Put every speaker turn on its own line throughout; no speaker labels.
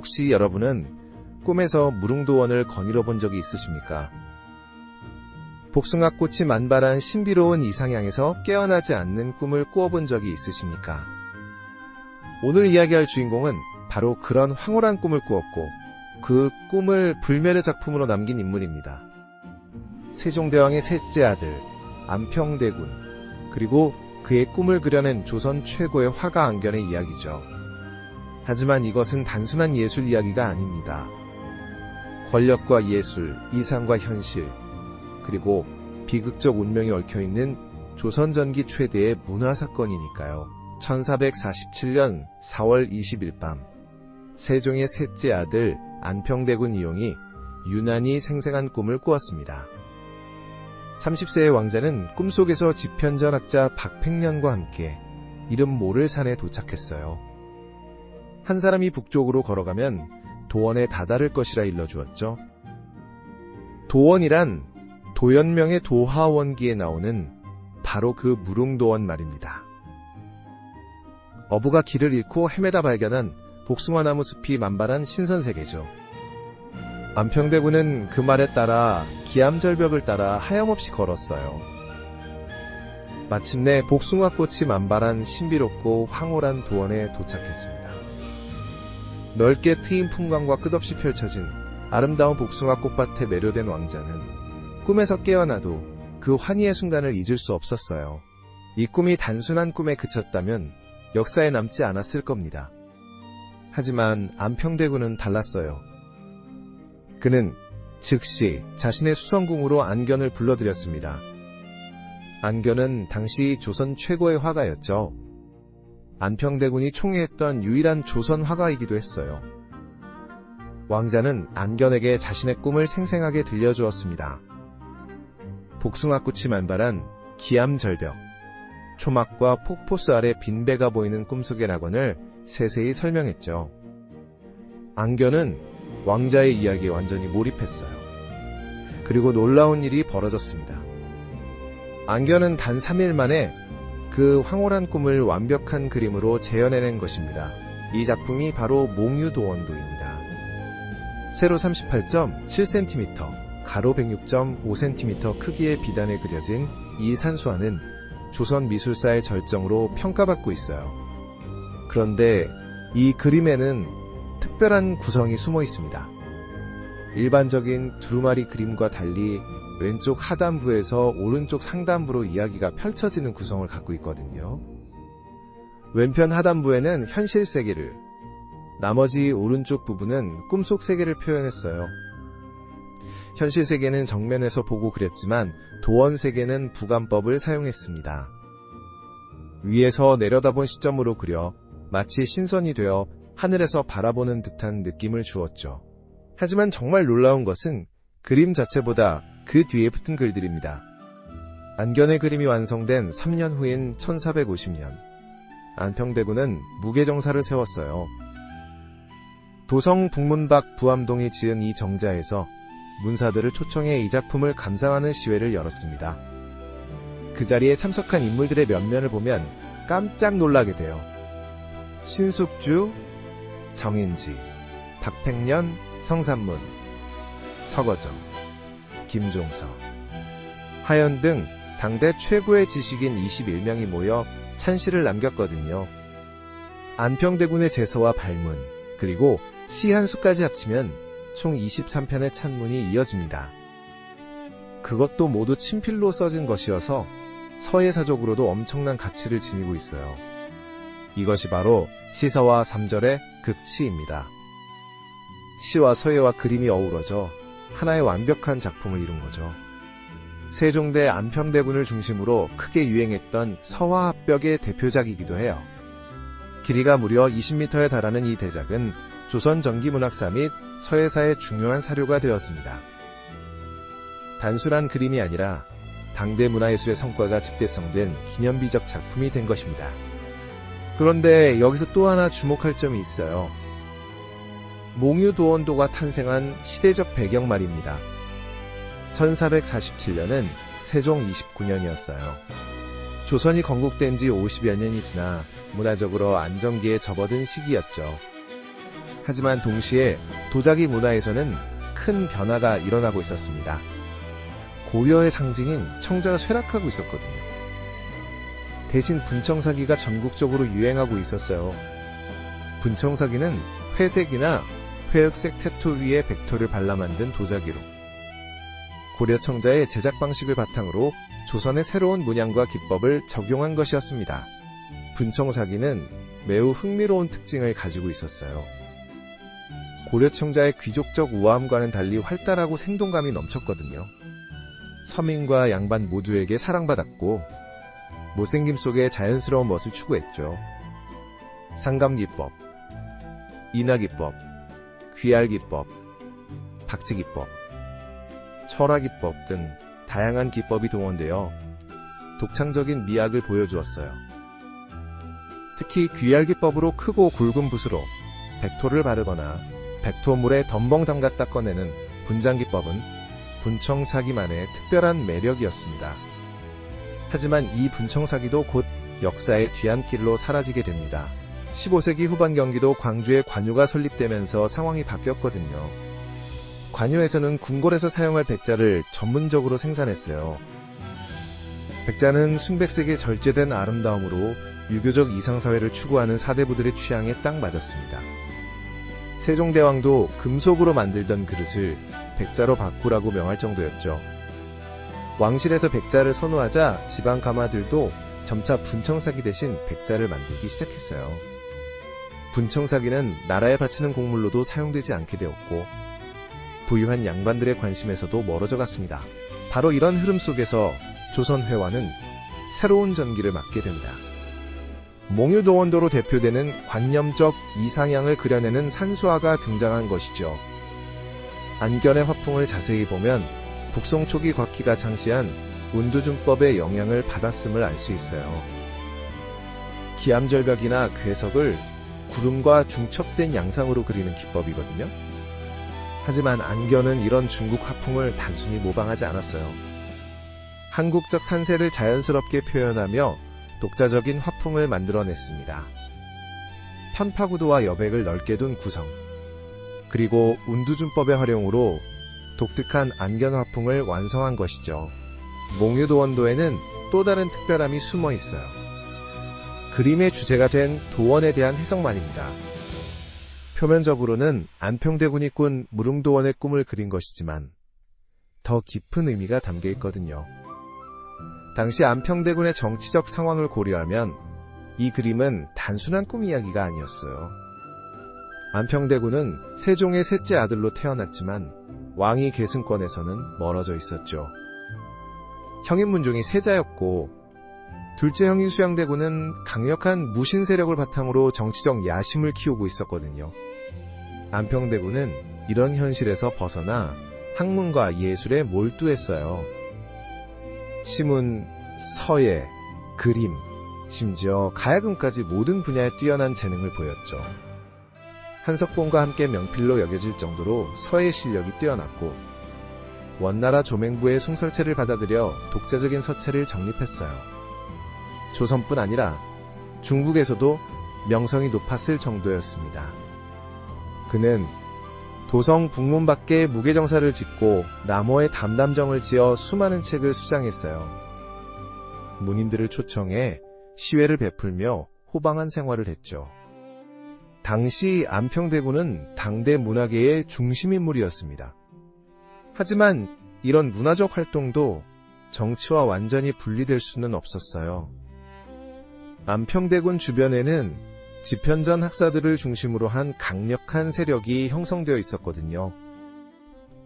혹시 여러분은 꿈에서 무릉도원을 거닐어 본 적이 있으십니까? 복숭아꽃이 만발한 신비로운 이상향에서 깨어나지 않는 꿈을 꾸어본 적이 있으십니까? 오늘 이야기할 주인공은 바로 그런 황홀한 꿈을 꾸었고 그 꿈을 불멸의 작품으로 남긴 인물입니다. 세종대왕의 셋째 아들 안평대군 그리고 그의 꿈을 그려낸 조선 최고의 화가 안견의 이야기죠. 하지만 이것은 단순한 예술 이야기가 아닙니다. 권력과 예술, 이상과 현실, 그리고 비극적 운명이 얽혀있는 조선 전기 최대의 문화 사건이니까요. 1447년 4월 20일 밤 세종의 셋째 아들 안평대군 이용이 유난히 생생한 꿈을 꾸었습니다. 30세의 왕자는 꿈속에서 지편전학자 박팽년과 함께 이름 모를 산에 도착했어요. 한 사람이 북쪽으로 걸어가면 도원에 다다를 것이라 일러주었죠. 도원이란 도연명의 도하원기에 나오는 바로 그 무릉도원 말입니다. 어부가 길을 잃고 헤매다 발견한 복숭아나무 숲이 만발한 신선세계죠. 안평대군은 그 말에 따라 기암절벽을 따라 하염없이 걸었어요. 마침내 복숭아꽃이 만발한 신비롭고 황홀한 도원에 도착했습니다. 넓게 트인 풍광과 끝없이 펼쳐진 아름다운 복숭아 꽃밭에 매료된 왕자는 꿈에서 깨어나도 그 환희의 순간을 잊을 수 없었어요. 이 꿈이 단순한 꿈에 그쳤다면 역사에 남지 않았을 겁니다. 하지만 안평대군은 달랐어요. 그는 즉시 자신의 수성궁으로 안견을 불러들였습니다. 안견은 당시 조선 최고의 화가였죠. 안평대군이 총애했던 유일한 조선 화가이기도 했어요. 왕자는 안견에게 자신의 꿈을 생생하게 들려주었습니다. 복숭아꽃이 만발한 기암절벽, 초막과 폭포수 아래 빈 배가 보이는 꿈속의 낙원을 세세히 설명했죠. 안견은 왕자의 이야기에 완전히 몰입했어요. 그리고 놀라운 일이 벌어졌습니다. 안견은 단 3일 만에 그 황홀한 꿈을 완벽한 그림으로 재현해낸 것입니다. 이 작품이 바로 몽유도원도입니다. 세로 38.7cm, 가로 106.5cm 크기의 비단에 그려진 이 산수화는 조선 미술사의 절정으로 평가받고 있어요. 그런데 이 그림에는 특별한 구성이 숨어 있습니다. 일반적인 두루마리 그림과 달리 왼쪽 하단부에서 오른쪽 상단부로 이야기가 펼쳐지는 구성을 갖고 있거든요. 왼편 하단부에는 현실 세계를, 나머지 오른쪽 부분은 꿈속 세계를 표현했어요. 현실 세계는 정면에서 보고 그렸지만 도원 세계는 부감법을 사용했습니다. 위에서 내려다본 시점으로 그려 마치 신선이 되어 하늘에서 바라보는 듯한 느낌을 주었죠. 하지만 정말 놀라운 것은 그림 자체보다 그 뒤에 붙은 글들입니다. 안견의 그림이 완성된 3년 후인 1450년, 안평대군은 무게정사를 세웠어요. 도성 북문박 부암동이 지은 이 정자에서 문사들을 초청해 이 작품을 감상하는 시회를 열었습니다. 그 자리에 참석한 인물들의 면면을 보면 깜짝 놀라게 돼요. 신숙주, 정인지, 박팽년, 성산문, 서거정, 김종서, 하연 등 당대 최고의 지식인 21명이 모여 찬시를 남겼거든요. 안평대군의 제서와 발문, 그리고 시 한 수까지 합치면 총 23편의 찬문이 이어집니다. 그것도 모두 친필로 써진 것이어서 서예사적으로도 엄청난 가치를 지니고 있어요. 이것이 바로 시서와 삼절의 극치입니다. 시와 서예와 그림이 어우러져 하나의 완벽한 작품을 이룬 거죠. 세종대 안평대군을 중심으로 크게 유행했던 서화합벽의 대표작이기도 해요. 길이가 무려 20m에 달하는 이 대작은 조선 전기문학사 및 서예사의 중요한 사료가 되었습니다. 단순한 그림이 아니라 당대 문화예술의 성과가 집대성된 기념비적 작품이 된 것입니다. 그런데 여기서 또 하나 주목할 점이 있어요. 몽유도원도가 탄생한 시대적 배경 말입니다. 1447년은 세종 29년이었어요. 조선이 건국된 지 50여 년이 지나 문화적으로 안정기에 접어든 시기였죠. 하지만 동시에 도자기 문화에서는 큰 변화가 일어나고 있었습니다. 고려의 상징인 청자가 쇠락하고 있었거든요. 대신 분청사기가 전국적으로 유행하고 있었어요. 분청사기는 회색이나 회흑색 테토 위에 백토를 발라 만든 도자기로 고려 청자의 제작 방식을 바탕으로 조선의 새로운 문양과 기법을 적용한 것이었습니다. 분청사기는 매우 흥미로운 특징을 가지고 있었어요. 고려 청자의 귀족적 우아함과는 달리 활달하고 생동감이 넘쳤거든요. 서민과 양반 모두에게 사랑받았고 못생김 속에 자연스러운 멋을 추구했죠. 상감기법, 인하기법, 귀알기법, 박치기법, 철화기법 등 다양한 기법이 동원되어 독창적인 미학을 보여주었어요. 특히 귀알기법으로 크고 굵은 붓으로 백토를 바르거나 백토물에 덤벙 담갔다 꺼내는 분장기법은 분청사기만의 특별한 매력이었습니다. 하지만 이 분청사기도 곧 역사의 뒤안길로 사라지게 됩니다. 15세기 후반 경기도 광주에 관유가 설립되면서 상황이 바뀌었거든요. 관유에서는 궁궐에서 사용할 백자를 전문적으로 생산했어요. 백자는 순백색의 절제된 아름다움으로 유교적 이상사회를 추구하는 사대부들의 취향에 딱 맞았습니다. 세종대왕도 금속으로 만들던 그릇을 백자로 바꾸라고 명할 정도였죠. 왕실에서 백자를 선호하자 지방 가마들도 점차 분청사기 대신 백자를 만들기 시작했어요. 분청사기는 나라에 바치는 곡물로도 사용되지 않게 되었고 부유한 양반들의 관심에서도 멀어져 갔습니다. 바로 이런 흐름 속에서 조선회화는 새로운 전기를 맞게 됩니다. 몽유도원도로 대표되는 관념적 이상향을 그려내는 산수화가 등장한 것이죠. 안견의 화풍을 자세히 보면 북송 초기 곽희가 창시한 운두준법의 영향을 받았음을 알 수 있어요. 기암절벽이나 괴석을 구름과 중첩된 양상으로 그리는 기법이거든요. 하지만 안견은 이런 중국 화풍을 단순히 모방하지 않았어요. 한국적 산세를 자연스럽게 표현하며 독자적인 화풍을 만들어냈습니다. 편파구도와 여백을 넓게 둔 구성, 그리고 운두준법의 활용으로 독특한 안견 화풍을 완성한 것이죠. 몽유도원도에는 또 다른 특별함이 숨어 있어요. 그림의 주제가 된 도원에 대한 해석만입니다. 표면적으로는 안평대군이 꾼 무릉도원의 꿈을 그린 것이지만 더 깊은 의미가 담겨 있거든요. 당시 안평대군의 정치적 상황을 고려하면 이 그림은 단순한 꿈 이야기가 아니었어요. 안평대군은 세종의 셋째 아들로 태어났지만 왕위 계승권에서는 멀어져 있었죠. 형인 문종이 세자였고 둘째 형인 수양대군은 강력한 무신 세력을 바탕으로 정치적 야심을 키우고 있었거든요. 안평대군은 이런 현실에서 벗어나 학문과 예술에 몰두했어요. 시문, 서예, 그림, 심지어 가야금까지 모든 분야에 뛰어난 재능을 보였죠. 한석봉과 함께 명필로 여겨질 정도로 서예 실력이 뛰어났고 원나라 조맹부의 송설체를 받아들여 독자적인 서체를 정립했어요. 조선뿐 아니라 중국에서도 명성이 높았을 정도였습니다. 그는 도성 북문 밖에 무게정사를 짓고 남호에 담담정을 지어 수많은 책을 수장했어요. 문인들을 초청해 시회를 베풀며 호방한 생활을 했죠. 당시 안평대군은 당대 문화계의 중심 인물이었습니다. 하지만 이런 문화적 활동도 정치와 완전히 분리될 수는 없었어요. 안평대군 주변에는 집현전 학사들을 중심으로 한 강력한 세력이 형성되어 있었거든요.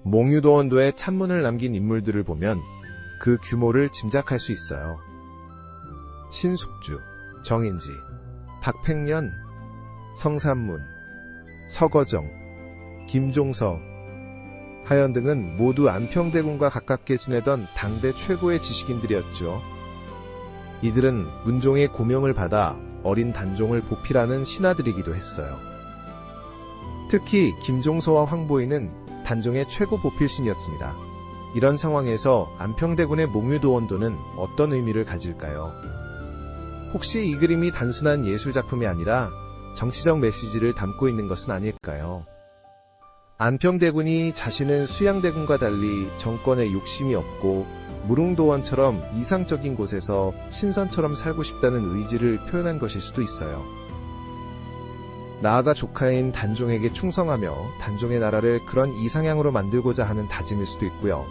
몽유도원도에 찬문을 남긴 인물들을 보면 그 규모를 짐작할 수 있어요. 신숙주, 정인지, 박팽년, 성산문, 서거정, 김종서, 하연 등은 모두 안평대군과 가깝게 지내던 당대 최고의 지식인들이었죠. 이들은 문종의 고명을 받아 어린 단종을 보필하는 신하들이기도 했어요. 특히 김종서와 황보이는 단종의 최고 보필신이었습니다. 이런 상황에서 안평대군의 몽유도원도는 어떤 의미를 가질까요? 혹시 이 그림이 단순한 예술작품이 아니라 정치적 메시지를 담고 있는 것은 아닐까요? 안평대군이 자신은 수양대군과 달리 정권에 욕심이 없고 무릉도원처럼 이상적인 곳에서 신선처럼 살고 싶다는 의지를 표현한 것일 수도 있어요. 나아가 조카인 단종에게 충성하며 단종의 나라를 그런 이상향으로 만들고자 하는 다짐일 수도 있고요.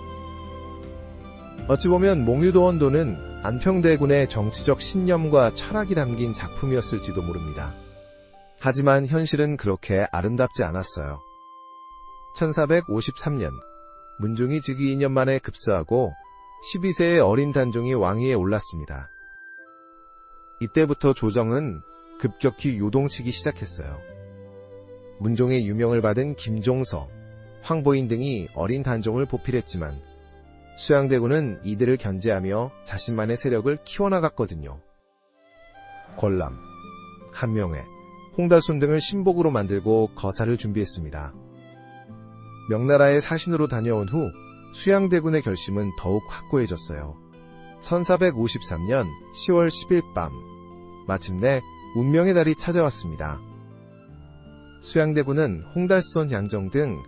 어찌 보면 몽유도원도는 안평대군의 정치적 신념과 철학이 담긴 작품이었을지도 모릅니다. 하지만 현실은 그렇게 아름답지 않았어요. 1453년 문종이 즉위 2년 만에 급수하고 12세의 어린 단종이 왕위에 올랐습니다. 이때부터 조정은 급격히 요동치기 시작했어요. 문종의 유명을 받은 김종서, 황보인 등이 어린 단종을 보필했지만 수양대군은 이들을 견제하며 자신만의 세력을 키워나갔거든요. 권람, 한명회, 홍달손 등을 신복으로 만들고 거사를 준비했습니다. 명나라의 사신으로 다녀온 후 수양대군의 결심은 더욱 확고해졌어요. 1453년 10월 10일 밤, 마침내 운명의 달이 찾아왔습니다. 수양대군은 홍달손 양정 등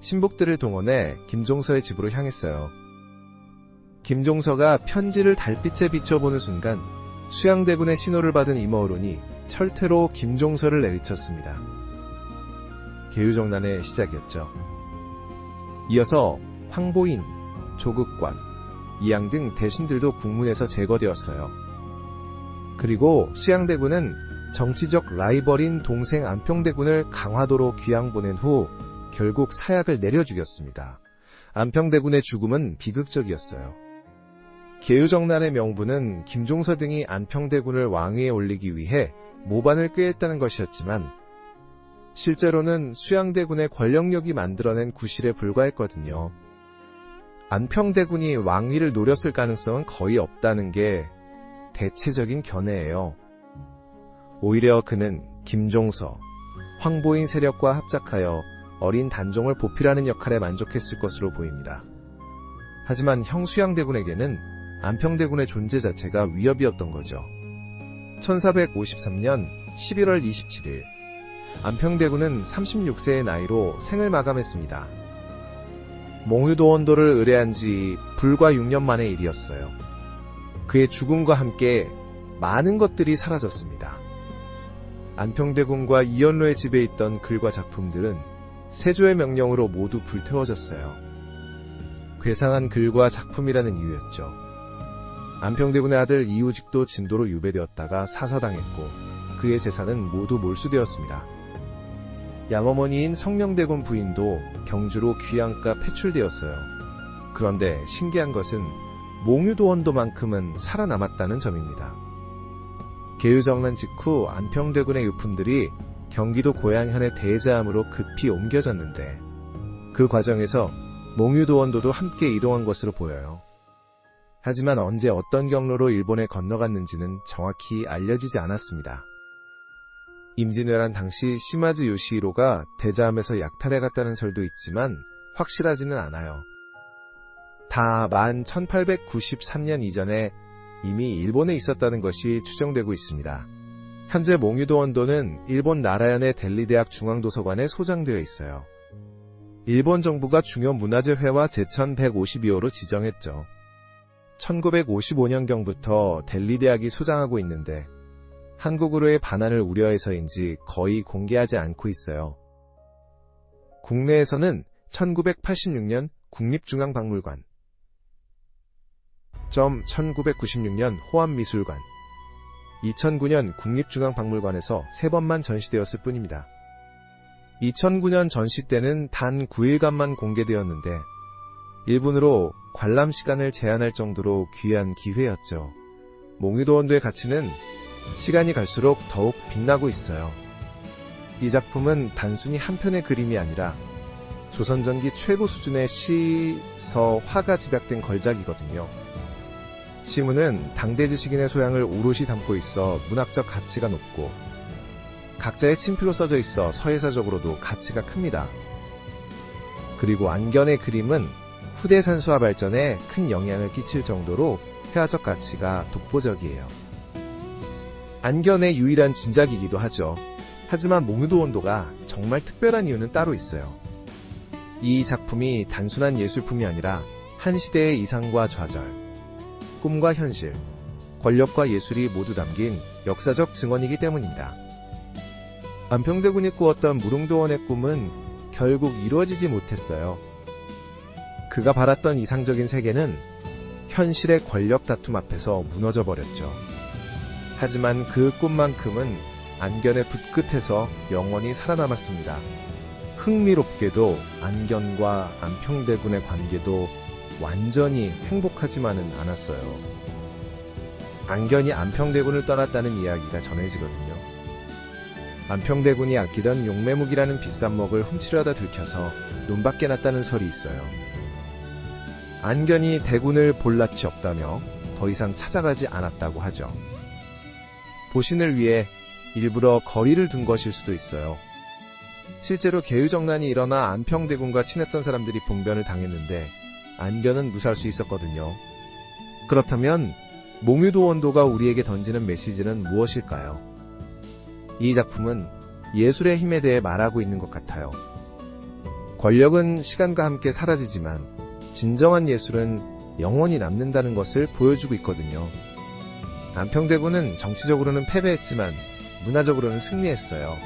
신복들을 동원해 김종서의 집으로 향했어요. 김종서가 편지를 달빛에 비춰보는 순간 수양대군의 신호를 받은 임어론이 철퇴로 김종서를 내리쳤습니다. 계유정난의 시작이었죠. 이어서 황보인, 조국관, 이양 등 대신들도 국문에서 제거되었어요. 그리고 수양대군은 정치적 라이벌인 동생 안평대군을 강화도로 귀양 보낸 후 결국 사약을 내려 죽였습니다. 안평대군의 죽음은 비극적이었어요. 계유정난의 명분은 김종서 등이 안평대군을 왕위에 올리기 위해 모반을 꾀했다는 것이었지만 실제로는 수양대군의 권력력이 만들어낸 구실에 불과했거든요. 안평대군이 왕위를 노렸을 가능성은 거의 없다는 게 대체적인 견해예요. 오히려 그는 김종서, 황보인 세력과 합작하여 어린 단종을 보필하는 역할에 만족했을 것으로 보입니다. 하지만 형수양대군에게는 안평대군의 존재 자체가 위협이었던 거죠. 1453년 11월 27일 안평대군은 36세의 나이로 생을 마감했습니다. 몽유도 원도를 의뢰한 지 불과 6년 만의 일이었어요. 그의 죽음과 함께 많은 것들이 사라졌습니다. 안평대군과 이연로의 집에 있던 글과 작품들은 세조의 명령으로 모두 불태워졌어요. 괴상한 글과 작품이라는 이유였죠. 안평대군의 아들 이우직도 진도로 유배되었다가 사사당했고 그의 재산은 모두 몰수되었습니다. 양어머니인 성명대군 부인도 경주로 귀양가 폐출되었어요. 그런데 신기한 것은 몽유도원도만큼은 살아남았다는 점입니다. 계유정난 직후 안평대군의 유품들이 경기도 고양현의 대자암으로 급히 옮겨졌는데 그 과정에서 몽유도원도도 함께 이동한 것으로 보여요. 하지만 언제 어떤 경로로 일본에 건너갔는지는 정확히 알려지지 않았습니다. 임진왜란 당시 시마즈 요시히로가 대자함에서 약탈해 갔다는 설도 있지만 확실하지는 않아요. 다 만 1893년 이전에 이미 일본에 있었다는 것이 추정되고 있습니다. 현재 몽유도 원도는 일본 나라현의 델리대학 중앙도서관에 소장되어 있어요. 일본 정부가 중요 문화재회와 제천 152호로 지정했죠. 1955년경부터 델리대학이 소장하고 있는데 한국으로의 반환을 우려해서인지 거의 공개하지 않고 있어요. 국내에서는 1986년 국립중앙박물관, 1996년 호암미술관, 2009년 국립중앙박물관에서 3번만 전시되었을 뿐입니다. 2009년 전시 때는 단 9일간만 공개되었는데 일본으로 관람 시간을 제한할 정도로 귀한 기회였죠. 몽유도 원도의 가치는 시간이 갈수록 더욱 빛나고 있어요. 이 작품은 단순히 한 편의 그림이 아니라 조선전기 최고 수준의 시, 서, 화가 집약된 걸작이거든요. 시문은 당대 지식인의 소양을 오롯이 담고 있어 문학적 가치가 높고 각자의 친필로 써져 있어 서예사적으로도 가치가 큽니다. 그리고 안견의 그림은 후대 산수화 발전에 큰 영향을 끼칠 정도로 회화적 가치가 독보적이에요. 안견의 유일한 진작이기도 하죠. 하지만 몽유도 원도가 정말 특별한 이유는 따로 있어요. 이 작품이 단순한 예술품이 아니라 한 시대의 이상과 좌절, 꿈과 현실, 권력과 예술이 모두 담긴 역사적 증언이기 때문입니다. 안평대군이 꾸었던 무릉도원의 꿈은 결국 이루어지지 못했어요. 그가 바랐던 이상적인 세계는 현실의 권력 다툼 앞에서 무너져 버렸죠. 하지만 그 꿈만큼은 안견의 붓끝에서 영원히 살아남았습니다. 흥미롭게도 안견과 안평대군의 관계도 완전히 행복하지만은 않았어요. 안견이 안평대군을 떠났다는 이야기가 전해지거든요. 안평대군이 아끼던 용매묵이라는 비싼 먹을 훔치려다 들켜서 눈밖에 났다는 설이 있어요. 안견이 대군을 볼 낯이 없다며 더 이상 찾아가지 않았다고 하죠. 보신을 위해 일부러 거리를 둔 것일 수도 있어요. 실제로 개유정난이 일어나 안평대군과 친했던 사람들이 봉변을 당했는데 안견은 무사할 수 있었거든요. 그렇다면 몽유도 원도가 우리에게 던지는 메시지는 무엇일까요? 이 작품은 예술의 힘에 대해 말하고 있는 것 같아요. 권력은 시간과 함께 사라지지만 진정한 예술은 영원히 남는다는 것을 보여주고 있거든요. 안평대군은 정치적으로는 패배했지만 문화적으로는 승리했어요.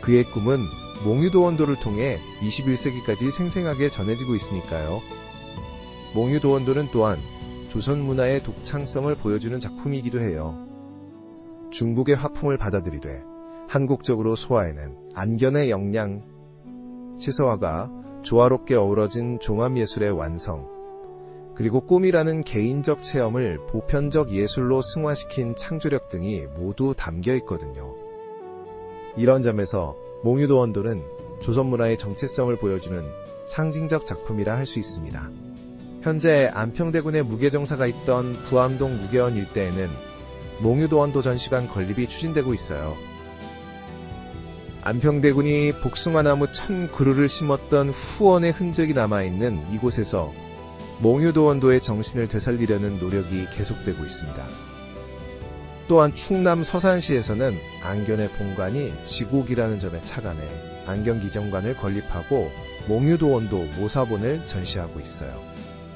그의 꿈은 몽유도 원도를 통해 21세기까지 생생하게 전해지고 있으니까요. 몽유도 원도는 또한 조선 문화의 독창성을 보여주는 작품이기도 해요. 중국의 화풍을 받아들이되 한국적으로 소화해낸 안견의 역량, 시서화가 조화롭게 어우러진 종합예술의 완성, 그리고 꿈이라는 개인적 체험을 보편적 예술로 승화시킨 창조력 등이 모두 담겨 있거든요. 이런 점에서 몽유도 원도는 조선 문화의 정체성을 보여주는 상징적 작품이라 할 수 있습니다. 현재 안평대군의 무게정사가 있던 부암동 무계원 일대에는 몽유도 원도 전시관 건립이 추진되고 있어요. 안평대군이 복숭아나무 천 그루를 심었던 후원의 흔적이 남아있는 이곳에서 몽유도 원도의 정신을 되살리려는 노력이 계속되고 있습니다. 또한 충남 서산시에서는 안견의 본관이 지곡이라는 점에 착안해 안견 기정관을 건립하고 몽유도 원도 모사본을 전시하고 있어요.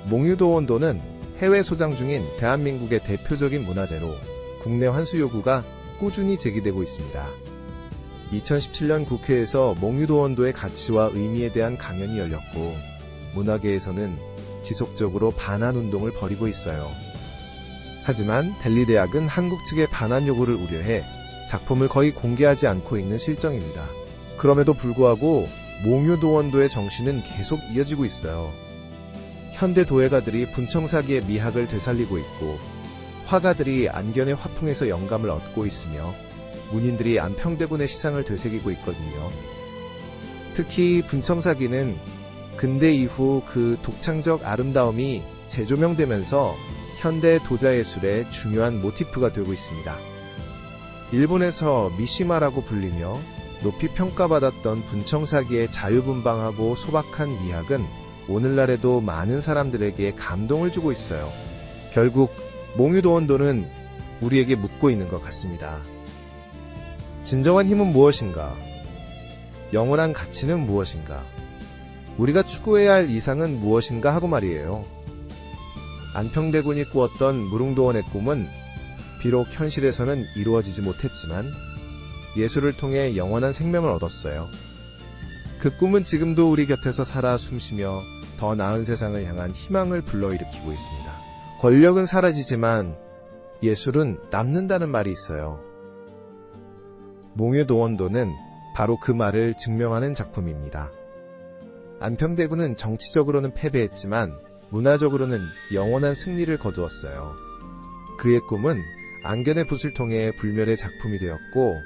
몽유도 원도는 해외 소장 중인 대한민국의 대표적인 문화재로 국내 환수 요구가 꾸준히 제기되고 있습니다. 2017년 국회에서 몽유도 원도의 가치와 의미에 대한 강연이 열렸고 문화계에서는 지속적으로 반환 운동을 벌이고 있어요. 하지만 델리 대학은 한국 측의 반환 요구를 우려해 작품을 거의 공개하지 않고 있는 실정입니다. 그럼에도 불구하고 몽유도 원도의 정신은 계속 이어지고 있어요. 현대 도예가들이 분청사기의 미학을 되살리고 있고 화가들이 안견의 화풍에서 영감을 얻고 있으며 문인들이 안평대군의 시상을 되새기고 있거든요. 특히 분청사기는 근대 이후 그 독창적 아름다움이 재조명되면서 현대 도자예술의 중요한 모티프가 되고 있습니다. 일본에서 미시마라고 불리며 높이 평가받았던 분청사기의 자유분방하고 소박한 미학은 오늘날에도 많은 사람들에게 감동을 주고 있어요. 결국 몽유도 원도는 우리에게 묻고 있는 것 같습니다. 진정한 힘은 무엇인가? 영원한 가치는 무엇인가? 우리가 추구해야 할 이상은 무엇인가 하고 말이에요. 안평대군이 꾸었던 무릉도원의 꿈은 비록 현실에서는 이루어지지 못했지만 예술을 통해 영원한 생명을 얻었어요. 그 꿈은 지금도 우리 곁에서 살아 숨쉬며 더 나은 세상을 향한 희망을 불러일으키고 있습니다. 권력은 사라지지만 예술은 남는다는 말이 있어요. 몽유도원도는 바로 그 말을 증명하는 작품입니다. 안평대군은 정치적으로는 패배했지만 문화적으로는 영원한 승리를 거두었어요. 그의 꿈은 안견의 붓을 통해 불멸의 작품이 되었고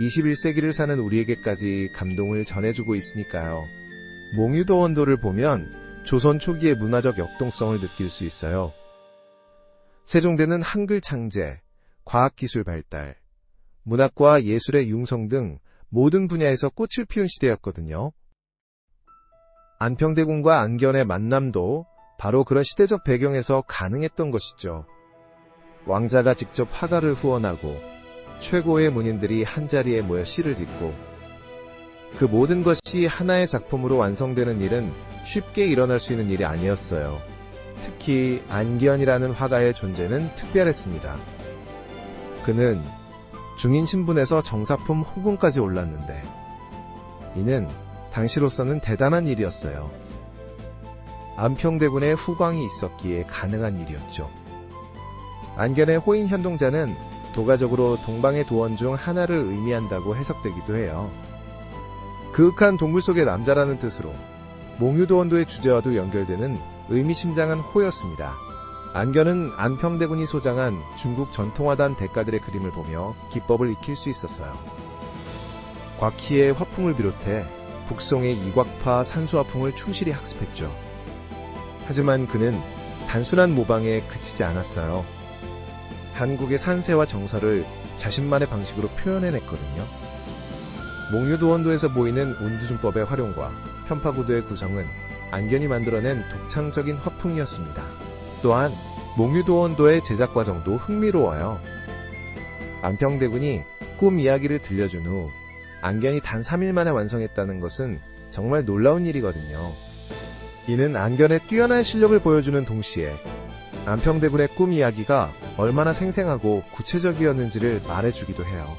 21세기를 사는 우리에게까지 감동을 전해주고 있으니까요. 몽유도 원도를 보면 조선 초기의 문화적 역동성을 느낄 수 있어요. 세종대는 한글 창제, 과학기술 발달, 문학과 예술의 융성 등 모든 분야에서 꽃을 피운 시대였거든요. 안평대군과 안견의 만남도 바로 그런 시대적 배경에서 가능했던 것이죠. 왕자가 직접 화가를 후원하고 최고의 문인들이 한자리에 모여 시를 짓고 그 모든 것이 하나의 작품으로 완성되는 일은 쉽게 일어날 수 있는 일이 아니었어요. 특히 안기현이라는 화가의 존재는 특별했습니다. 그는 중인 신분에서 정사품 호군까지 올랐는데 이는 당시로서는 대단한 일이었어요. 안평대군의 후광이 있었기에 가능한 일이었죠. 안견의 호인 현동자는 도가적으로 동방의 도원 중 하나를 의미한다고 해석되기도 해요. 그윽한 동물 속의 남자라는 뜻으로 몽유도원도의 주제와도 연결되는 의미심장한 호였습니다. 안견은 안평대군이 소장한 중국 전통화단 대가들의 그림을 보며 기법을 익힐 수 있었어요. 곽희의 화풍을 비롯해 북송의 이곽파 산수화풍을 충실히 학습했죠. 하지만 그는 단순한 모방에 그치지 않았어요. 한국의 산세와 정서를 자신만의 방식으로 표현해냈거든요. 몽유도원도에서 보이는 운두준법의 활용과 편파구도의 구성은 안견이 만들어낸 독창적인 화풍이었습니다. 또한 몽유도원도의 제작 과정도 흥미로워요. 안평대군이 꿈 이야기를 들려준 후 안견이 단 3일 만에 완성했다는 것은 정말 놀라운 일이거든요. 이는 안견의 뛰어난 실력을 보여주는 동시에 안평대군의 꿈 이야기가 얼마나 생생하고 구체적이었는지를 말해주기도 해요.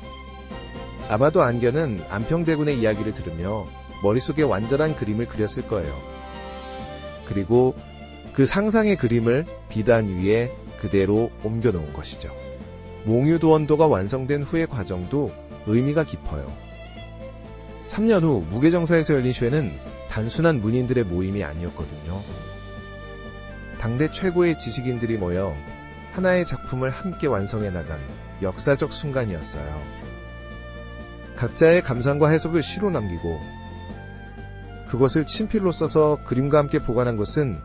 아마도 안견은 안평대군의 이야기를 들으며 머릿속에 완전한 그림을 그렸을 거예요. 그리고 그 상상의 그림을 비단 위에 그대로 옮겨놓은 것이죠. 몽유도원도가 완성된 후의 과정도 의미가 깊어요. 3년 후 무게정사에서 열린 쇼에는 단순한 문인들의 모임이 아니었거든요. 당대 최고의 지식인들이 모여 하나의 작품을 함께 완성해 나간 역사적 순간이었어요. 각자의 감상과 해석을 시로 남기고 그것을 친필로 써서 그림과 함께 보관한 것은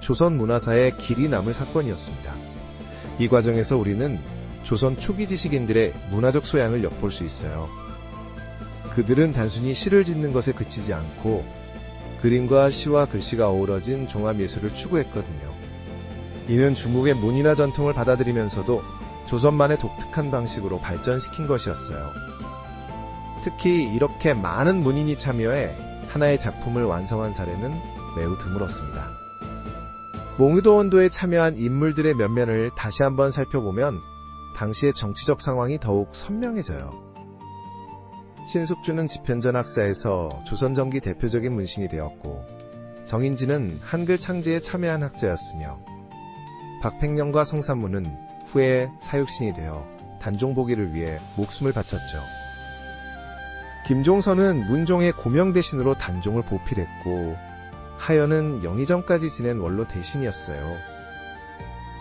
조선 문화사의 길이 남을 사건이었습니다. 이 과정에서 우리는 조선 초기 지식인들의 문화적 소양을 엿볼 수 있어요. 그들은 단순히 시를 짓는 것에 그치지 않고 그림과 시와 글씨가 어우러진 종합예술을 추구했거든요. 이는 중국의 문이나 전통을 받아들이면서도 조선만의 독특한 방식으로 발전시킨 것이었어요. 특히 이렇게 많은 문인이 참여해 하나의 작품을 완성한 사례는 매우 드물었습니다. 몽유도 원도에 참여한 인물들의 면면을 다시 한번 살펴보면 당시의 정치적 상황이 더욱 선명해져요. 신숙주는 집현전 학사에서 조선정기 대표적인 문신이 되었고 정인지는 한글 창제에 참여한 학자였으며 박팽령과 성산문은 후에 사육신이 되어 단종보기를 위해 목숨을 바쳤죠. 김종선은 문종의 고명 대신으로 단종을 보필했고 하연은 영의정까지 지낸 원로 대신이었어요.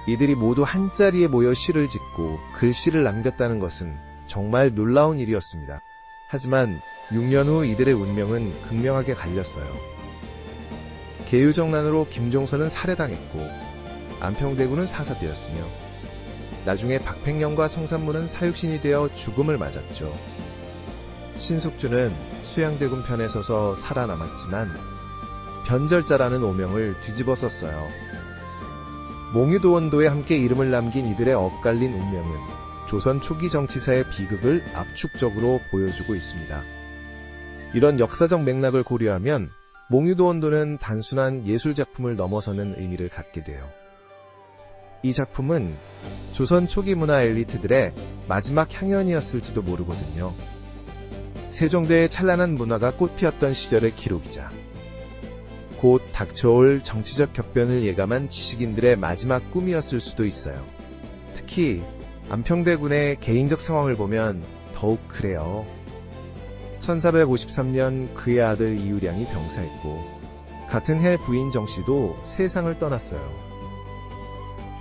이들이 모두 한자리에 모여 시를 짓고 글씨를 남겼다는 것은 정말 놀라운 일이었습니다. 하지만 6년 후 이들의 운명은 극명하게 갈렸어요. 계유정난으로 김종선은 살해당했고 안평대군은 사사되었으며 나중에 박팽령과 성산문은 사육신이 되어 죽음을 맞았죠. 신숙주는 수양대군 편에 서서 살아남았지만 변절자라는 오명을 뒤집어 썼어요. 몽유도원도에 함께 이름을 남긴 이들의 엇갈린 운명은 조선 초기 정치사의 비극을 압축적으로 보여주고 있습니다. 이런 역사적 맥락을 고려하면 몽유도원도는 단순한 예술작품을 넘어서는 의미를 갖게 돼요. 이 작품은 조선 초기 문화 엘리트들의 마지막 향연이었을지도 모르거든요. 세종대의 찬란한 문화가 꽃피었던 시절의 기록이자 곧 닥쳐올 정치적 격변을 예감한 지식인들의 마지막 꿈이었을 수도 있어요. 특히 안평대군의 개인적 상황을 보면 더욱 그래요. 1453년 그의 아들 이유량이 병사했고 같은 해 부인 정씨도 세상을 떠났어요.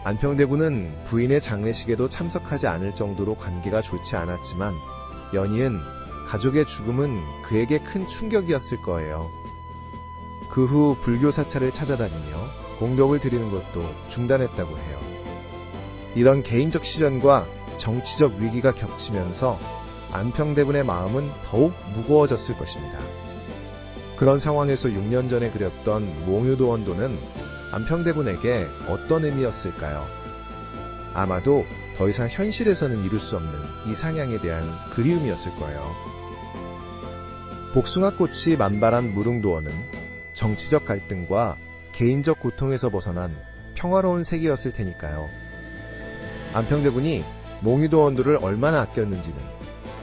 안평대군은 부인의 장례식에도 참석하지 않을 정도로 관계가 좋지 않았지만 연이은 가족의 죽음은 그에게 큰 충격이었을 거예요. 그 후 불교 사찰을 찾아다니며 공덕을 드리는 것도 중단했다고 해요. 이런 개인적 시련과 정치적 위기가 겹치면서 안평대군의 마음은 더욱 무거워졌을 것입니다. 그런 상황에서 6년 전에 그렸던 몽유도원도는 안평대군에게 어떤 의미였을까요? 아마도 더 이상 현실에서는 이룰 수 없는 이 상향에 대한 그리움이었을 거예요. 복숭아꽃이 만발한 무릉도원은 정치적 갈등과 개인적 고통에서 벗어난 평화로운 세계였을 테니까요. 안평대군이 몽유도 원도를 얼마나 아꼈는지는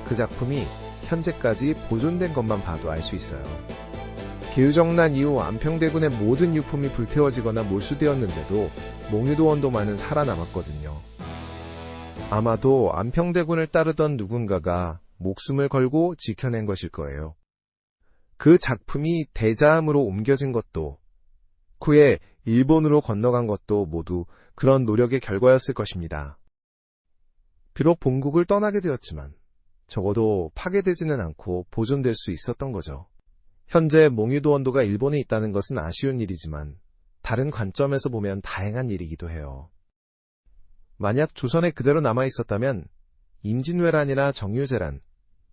그 작품이 현재까지 보존된 것만 봐도 알 수 있어요. 기후정난 이후 안평대군의 모든 유품이 불태워지거나 몰수되었는데도 몽유도 원도만은 살아남았거든요. 아마도 안평대군을 따르던 누군가가 목숨을 걸고 지켜낸 것일 거예요. 그 작품이 대자암으로 옮겨진 것도 후에 일본으로 건너간 것도 모두 그런 노력의 결과였을 것입니다. 비록 본국을 떠나게 되었지만 적어도 파괴되지는 않고 보존될 수 있었던 거죠. 현재 몽유도 원도가 일본에 있다는 것은 아쉬운 일이지만 다른 관점에서 보면 다행한 일이기도 해요. 만약 조선에 그대로 남아 있었다면 임진왜란이나 정유재란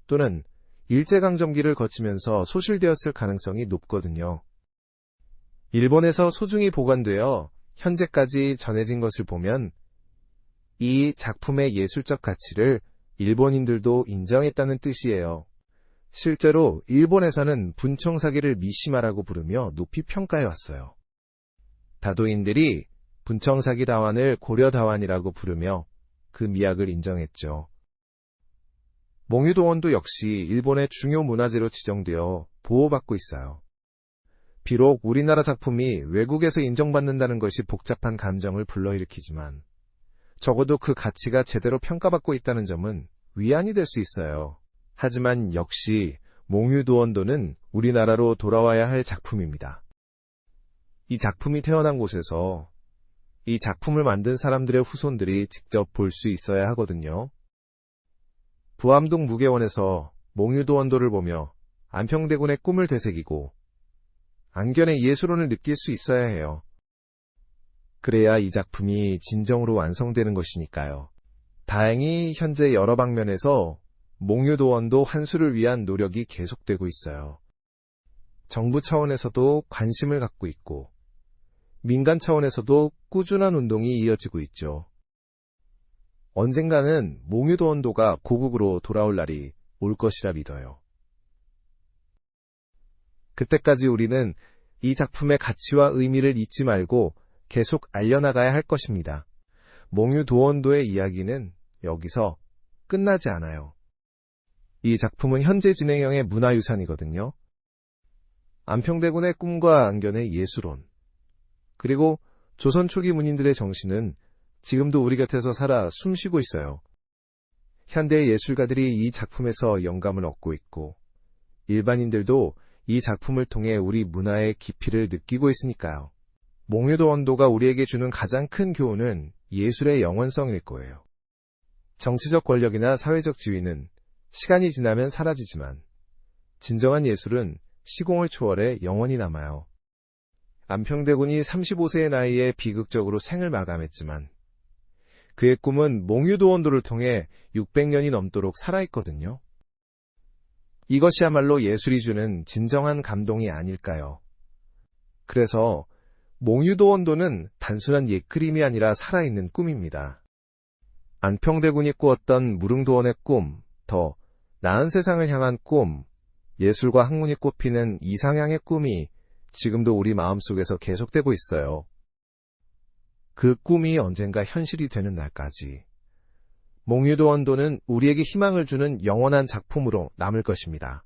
또는 일제강점기를 거치면서 소실되었을 가능성이 높거든요. 일본에서 소중히 보관되어 현재까지 전해진 것을 보면 이 작품의 예술적 가치를 일본인들도 인정했다는 뜻이에요. 실제로 일본에서는 분청사기를 미시마라고 부르며 높이 평가해 왔어요. 다도인들이 분청 사기 다완을 고려다완이라고 부르며 그 미학을 인정했죠. 몽유도원도 역시 일본의 중요 문화재로 지정되어 보호받고 있어요. 비록 우리나라 작품이 외국에서 인정받는다는 것이 복잡한 감정을 불러일으키지만 적어도 그 가치가 제대로 평가받고 있다는 점은 위안이 될 수 있어요. 하지만 역시 몽유도원도는 우리나라로 돌아와야 할 작품입니다. 이 작품이 태어난 곳에서 이 작품을 만든 사람들의 후손들이 직접 볼 수 있어야 하거든요. 부암동 무계원에서 몽유도원도를 보며 안평대군의 꿈을 되새기고 안견의 예술혼을 느낄 수 있어야 해요. 그래야 이 작품이 진정으로 완성되는 것이니까요. 다행히 현재 여러 방면에서 몽유도원도 한수를 위한 노력이 계속되고 있어요. 정부 차원에서도 관심을 갖고 있고 민간 차원에서도 꾸준한 운동이 이어지고 있죠. 언젠가는 몽유도원도가 고국으로 돌아올 날이 올 것이라 믿어요. 그때까지 우리는 이 작품의 가치와 의미를 잊지 말고 계속 알려나가야 할 것입니다. 몽유 도원도의 이야기는 여기서 끝나지 않아요. 이 작품은 현재 진행형의 문화유산이거든요. 안평대군의 꿈과 안견의 예술론, 그리고 조선 초기 문인들의 정신은 지금도 우리 곁에서 살아 숨쉬고 있어요. 현대의 예술가들이 이 작품에서 영감을 얻고 있고, 일반인들도 이 작품을 통해 우리 문화의 깊이를 느끼고 있으니까요. 몽유도 원도가 우리에게 주는 가장 큰 교훈은 예술의 영원성일 거예요. 정치적 권력이나 사회적 지위는 시간이 지나면 사라지지만 진정한 예술은 시공을 초월해 영원히 남아요. 안평대군이 35세의 나이에 비극적으로 생을 마감했지만 그의 꿈은 몽유도원도를 통해 600년이 넘도록 살아있거든요. 이것이야말로 예술이 주는 진정한 감동이 아닐까요? 그래서 몽유도 원도는 단순한 옛그림이 아니라 살아있는 꿈입니다. 안평대군이 꾸었던 무릉도원의 꿈, 더 나은 세상을 향한 꿈, 예술과 학문이 꽃피는 이상향의 꿈이 지금도 우리 마음속에서 계속되고 있어요. 그 꿈이 언젠가 현실이 되는 날까지 몽유도 원도는 우리에게 희망을 주는 영원한 작품으로 남을 것입니다.